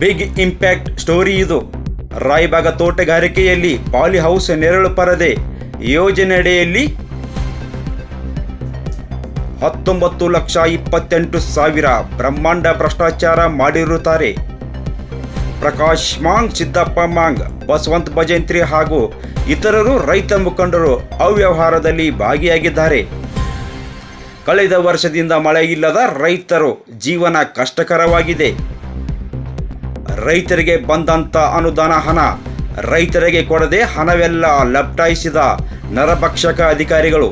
Big impact story ಇದು. ರಾಯಬಾಗ ತೋಟಗಾರಿಕೆಯಲ್ಲಿ poly house ನೆರಳು ಪರದೆ ಯೋಜನೆಯಡಿಯಲ್ಲಿ ಹತ್ತೊಂಬತ್ತು ಲಕ್ಷ ಇಪ್ಪತ್ತೆಂಟು ಸಾವಿರ ಬ್ರಹ್ಮಾಂಡ ಭ್ರಷ್ಟಾಚಾರ ಮಾಡಿರುತ್ತಾರೆ. ಪ್ರಕಾಶ್ ಮಾಂಗ್, ಸಿದ್ದಪ್ಪ ಮಾಂಗ್, ಬಸವಂತ್ ಭಜಂತ್ರಿ ಹಾಗೂ ಇತರರು ರೈತ ಮುಖಂಡರು ಅವ್ಯವಹಾರದಲ್ಲಿ ಭಾಗಿಯಾಗಿದ್ದಾರೆ. ಕಳೆದ ವರ್ಷದಿಂದ ಮಳೆ ಇಲ್ಲದ ರೈತರು ಜೀವನ ಕಷ್ಟಕರವಾಗಿದೆ. ರೈತರಿಗೆ ಬಂದಂತ ಅನುದಾನ ಹಣ. ರೈತರಿಗೆ ಕೊಡದೆ ಹಣವೆಲ್ಲ ಲಪ್ಟಾಯಿಸಿದ ನರಭಕ್ಷಕ ಅಧಿಕಾರಿಗಳು.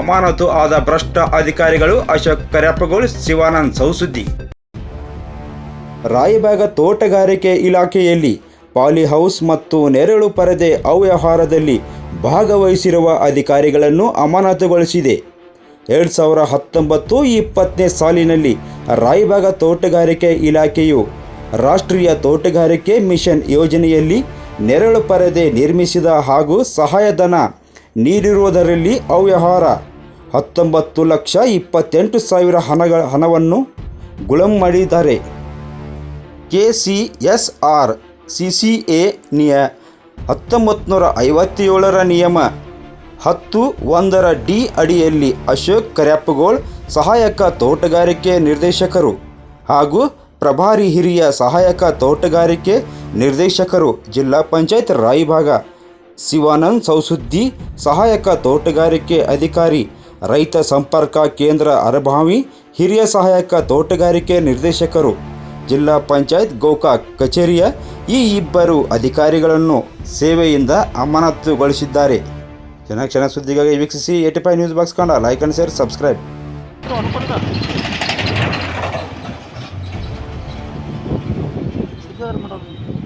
ಅಮಾನತು ಆದ ಭ್ರಷ್ಟ ಅಧಿಕಾರಿಗಳು ಅಶೋಕ್ ಕರ್ಯಪ್ಪಗೋಳು ಶಿವಾನಂದ್ ಸೌಸುದ್ದಿ. ರಾಯಬಾಗ ತೋಟಗಾರಿಕೆ ಇಲಾಖೆಯಲ್ಲಿ ಪಾಲಿಹೌಸ್ ಮತ್ತು ನೆರಳು ಪರದೆ ಅವ್ಯವಹಾರದಲ್ಲಿ ಭಾಗವಹಿಸಿರುವ ಅಧಿಕಾರಿಗಳನ್ನು ಅಮಾನತುಗೊಳಿಸಿದೆ. ಎರಡು ಸಾವಿರ ಹತ್ತೊಂಬತ್ತು ಇಪ್ಪತ್ತನೇ ಸಾಲಿನಲ್ಲಿ ರಾಯಬಾಗ ತೋಟಗಾರಿಕೆ ಇಲಾಖೆಯು ರಾಷ್ಟ್ರೀಯ ತೋಟಗಾರಿಕೆ ಮಿಷನ್ ಯೋಜನೆಯಲ್ಲಿ ನೆರಳು ಪರದೆ ನಿರ್ಮಿಸಿದ ಹಾಗೂ ಸಹಾಯಧನ ನೀಡಿರುವುದರಲ್ಲಿ ಅವ್ಯವಹಾರ. ಹತ್ತೊಂಬತ್ತು ಲಕ್ಷ ಇಪ್ಪತ್ತೆಂಟು ಸಾವಿರ ಹಣಗಳ ಹಣವನ್ನು ಗುಳಂ ಮಾಡಿದ್ದಾರೆ. K C S R C C A ನಿಯ ಹತ್ತೊಂಬತ್ತು ನೂರ ಐವತ್ತೇಳರ ನಿಯಮ ಹತ್ತು ಒಂದರ ಡಿ ಅಡಿಯಲ್ಲಿ ಅಶೋಕ್ ಕರ್ಯಾಪ್ಗೋಳ್ ಸಹಾಯಕ ತೋಟಗಾರಿಕೆ ನಿರ್ದೇಶಕರು ಹಾಗೂ ಪ್ರಭಾರಿ ಹಿರಿಯ ಸಹಾಯಕ ತೋಟಗಾರಿಕೆ ನಿರ್ದೇಶಕರು ಜಿಲ್ಲಾ ಪಂಚಾಯತ್ ರಾಯಭಾಗ, ಶಿವಾನಂದ್ ಸೌಸುದ್ದಿ, ಸಹಾಯಕ ತೋಟಗಾರಿಕೆ ಅಧಿಕಾರಿ, ರೈತ ಸಂಪರ್ಕ ಕೇಂದ್ರ ಅರಭಾವಿ, ಹಿರಿಯ ಸಹಾಯಕ ತೋಟಗಾರಿಕೆ ನಿರ್ದೇಶಕರು, ಜಿಲ್ಲಾ ಪಂಚಾಯತ್ ಗೋಕಾಕ್ ಕಚೇರಿಯ ಈ ಇಬ್ಬರು ಅಧಿಕಾರಿಗಳನ್ನು ಸೇವೆಯಿಂದ ಅಮಾನತುಗೊಳಿಸಿದ್ದಾರೆ. ಚೆನ್ನಾಗಿ ಚೆನ್ನಾಗಿ ಸುದ್ದಿಗಾಗಿ ವೀಕ್ಷಿಸಿ ಫೈವ್ ನ್ಯೂಸ್ ಬಾಕ್ಸ್ ಕಂಡ ಲೈಕ್ ಅಂಡ್ ಶೇರ್ ಸಬ್ಸ್ಕ್ರೈಬ್ കയറുന്നുണ്ടോ